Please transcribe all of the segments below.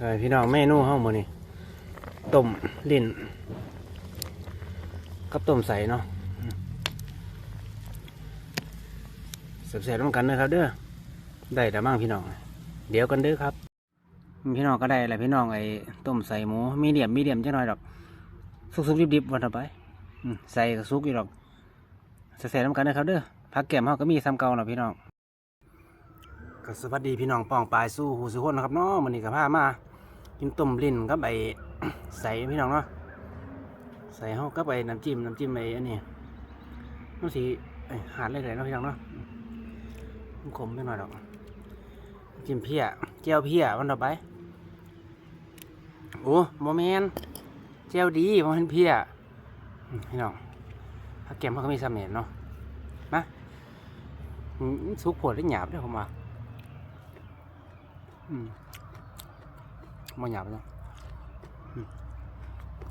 เอ้ยพี่น้องเมนูเฮามือนี้ต้มลิ้นกับต้มใสเนาะเสียบๆร่วมกันเด้อครับเด้อได้แต่บ้างพี่น้อง เดี๋ยวกันเด้อครับ พี่น้องก็ได้แหละพี่น้องไอ้ต้มใส่หมูมีเดียมมีเดียมจังหน่อยดอกสุกๆดิบๆวันต่อไปใส่ก็สุกอยู่ดอกเสียบๆร่วมกันเด้อครับเด้อผักแก้มเฮาก็มีซ้ำเก่าเนาะพี่น้องก็สวัสดีพี่น้องป้องปลายสู้หูสุคนนะครับเนาะมันนี้กับผ้ามา กินต้มลิ้นกับไอ้ใส่พี่น้องเนาะใส่เฮากับไอ้น้ำจิ้มน้ำจิ้มไอ้อันนี้มันสีหาดเลยเลยเนาะพี่น้องเนาะมันขมไปหน่อยดอกจิ้มเพี้ยแจ่วเพี้ยวันต่อไปโอ้โมเมนแจ่วดีโมเมนเพี้ยพี่น้องถ้าแกมเขาก็มีสามเห็นเนาะมาสุกผดได้หยาบเด้วยผมว่าอืม มาหยาบเลย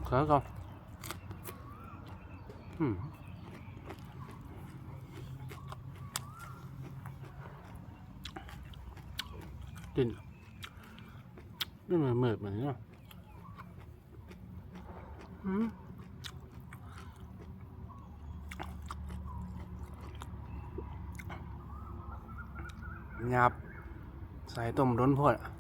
ขอก่อนอืมกินนี่มันเหมือนเหมือนเนาะอืมหยาบใส่ต้มร้นพอดข้า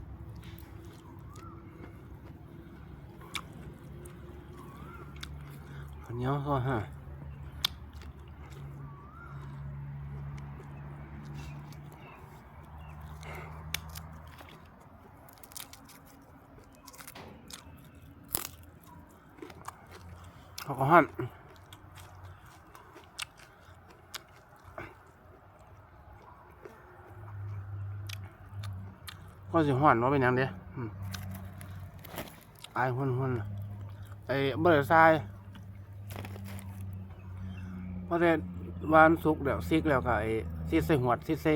เหนียวก็ฮะเขาก็หั่นก็สิห่อนว่าเป็นหยังเด้อืมอายหุ่นหุ่นไอ้เบอร์ทราย เพราะแต่วานสุกแล้วซิกแล้วก็ไอ้ซิดใส่หัวดซิดใส่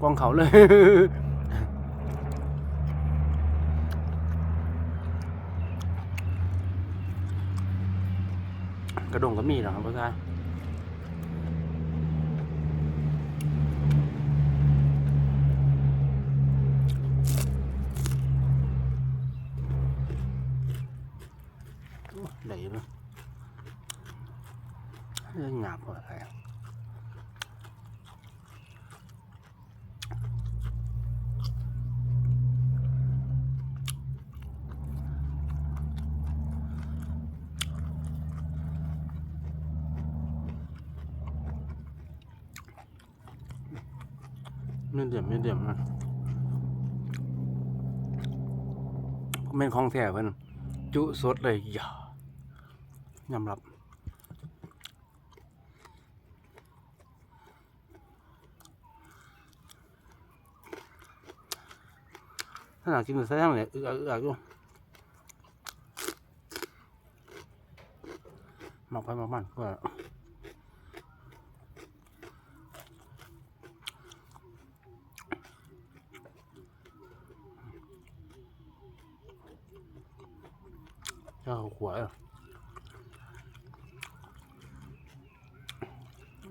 กองเขาเลยกระดงก็มีเหรอครับเบอร์ทรายโอ้ไหลเลย เรื่องหยาบกว่าใครไม่เดี่ยมไม่เดี่ยมนะเป็นของแท้เพิ่นจุสดเลยอย่ายอมรับ ถ้าหนักกินก็ใส่ทั้งเลยอึกอักอึกอักอยู่หมักไปหมักมันก็จะเอาขวดอะ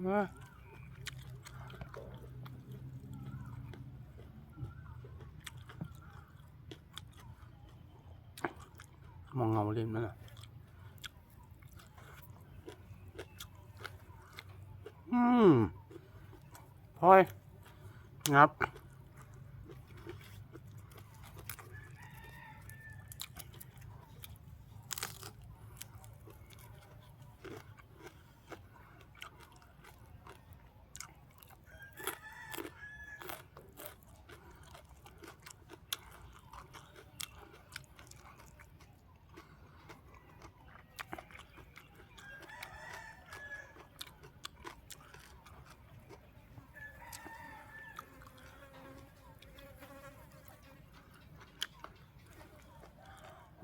เอ้ย มองเงาเล่นมันอะอืมพลอย งับ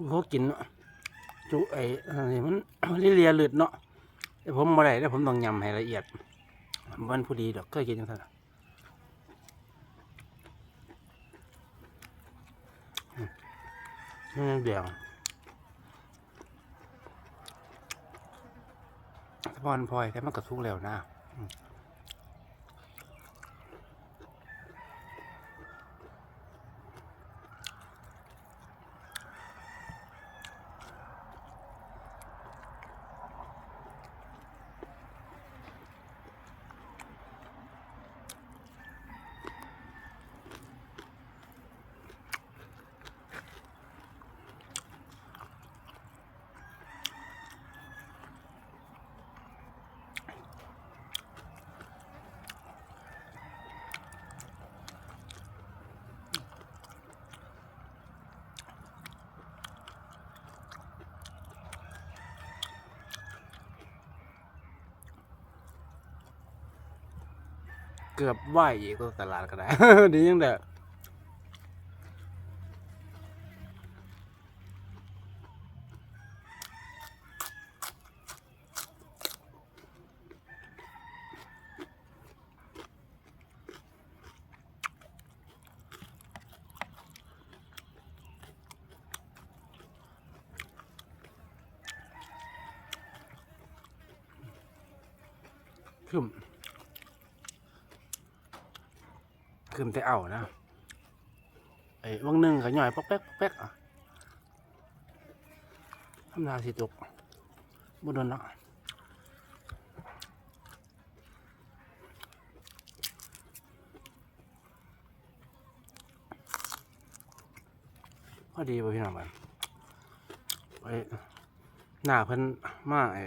เขากินจุไอ้อะไรมันลิเลียเลือดเนาะแต่ผมบ่ได้แต่ผมต้องยำให้ละเอียดมันผู้ดีดอกเคยกินจังซั่นนี่เดียวสปอนพลอยแต่มันกระทุกแล้วนะ กือบไหวอีกก็ตลาดก็ได้ ดียังเด้อขึ้น ขึ้นแต่เอานะไอ้วังหนึ่งก็ย่อยปอกแป๊กปอกแป๊กอะทำนาสิตกบ่โดนละพอดีป่ะพี่น้องบ้านไปหน้าเพิ่นมาไอ้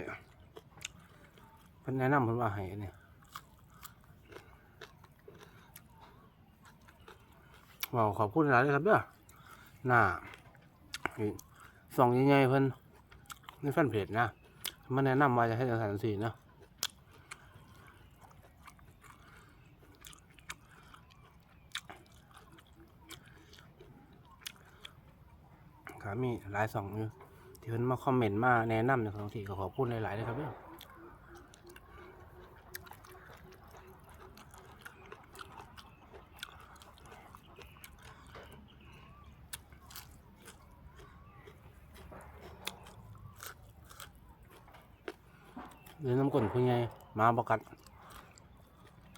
เพิ่นแนะนำเพิ่นว่าให้เนี่ย ว้าวขอบคุณหลายเลยครับเด้อหน้าส่องใหญ่ๆเพิ่นในแฟนเพจนะมันแนะนำว่าจะให้จังสันสีเนาะครับมีหลายสองอยู่ที่เพิ่นมาคอมเมนต์มาแนะนำในบางทีก็ขอบคุณหลายๆเลยครับเด้อ เลยน้ำก้นผู้ใหญ่หมาบกัด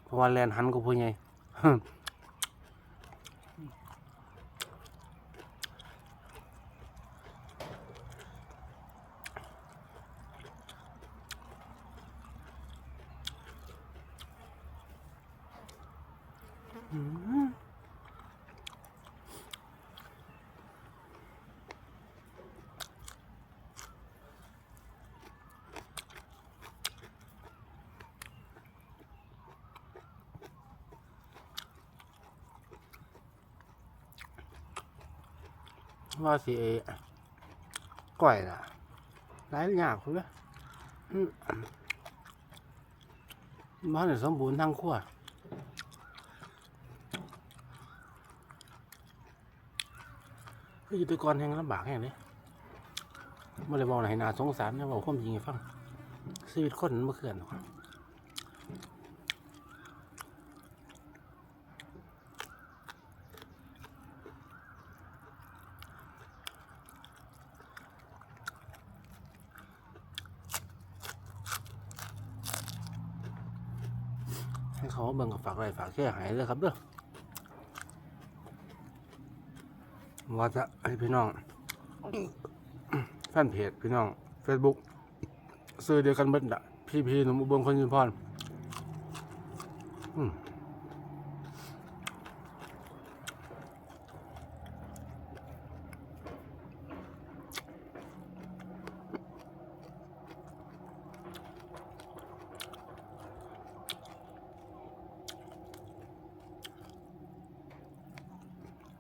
เพราะว่าแลนหันกับผู้ใหญ่ อืม ว่าสิก่อยล่ะหลายอย่างคุณลยอืมบ้านเนี่ยสมบูรณ์ทั้งขั้วก็อยู่ตะกอนแห่งลำบากแห่งนี้ไม่ได้บอกไหนนาสงสารนะบอกความจริงให้ฟังชีวิตคนมันบ่เขื่อนหรอก ให้เขาเบิ่งกับฝากอะไรฝากแค่หายเลยครับเด้อว่าจะให้พี่น้องแฟนเพจพี่น้อง Facebook ซื้อเดียวกันเบิดอะพี่พี่หนุ่มอุบลคนยินพรอืม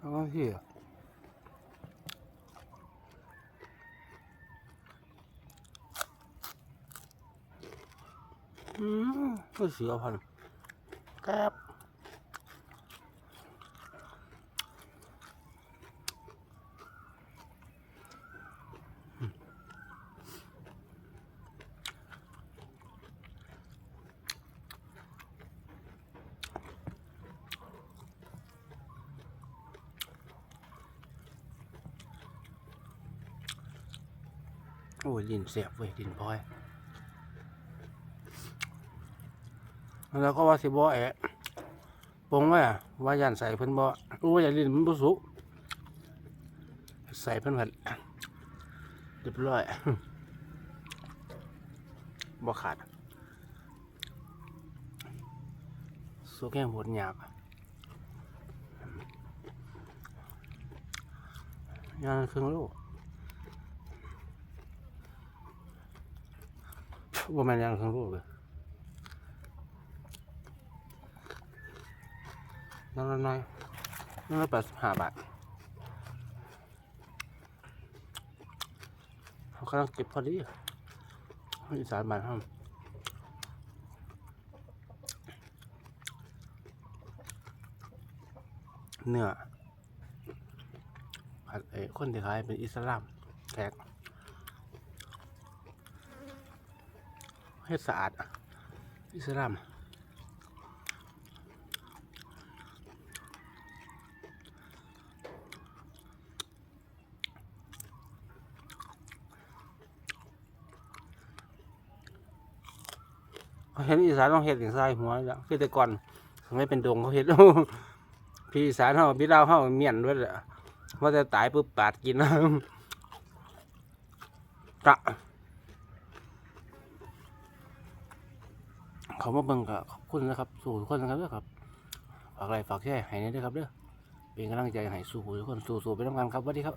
แล้วก็ที่อืมก็เสือพันแกบ อ้ยดินเสียบเว้ยดินพลอยแล้วก็ว่าสิบ่แอะปงไว้อะว่ายันใส่เพิ่นบ่รู้อย่าลินมันบ่สุกใส่เพิ่นผัดเรียบร้อยบ่ขาดสุกแห้งหดหยาบยานครึ่งโล บ่แม่นยานครึ่งโลเลยนั่นละน้อยนั่นละแปดสิบห้าบาทเขากำลังเก็บพอดีอีสานบาทห้ามเนื้อผัดเอ้คนที่ขายเป็นอิสลามแขก เฮ็ดสะอาดอิสลามเห็นอีสานต้องเฮ็ดอย่างทรายหัวแล้วคือแต่ก่อนสมัยเป็นดงเขาเฮ็ดพี่อีสานเฮาพี่ลาวเฮาเมียนด้วยแหละว่าจะตายปุ๊บปาดกินนะกะ เขามาเบิ่งก็ขอบคุณนะครับ สู่ทุกคนนะครับเด้อครับฝากอะไรฝากแค่ให้นี่ด้วยครับเด้อเป็นกำลังใจให้สู่ทุกคนสู่ๆไปทำงานครับสวัสดีครับ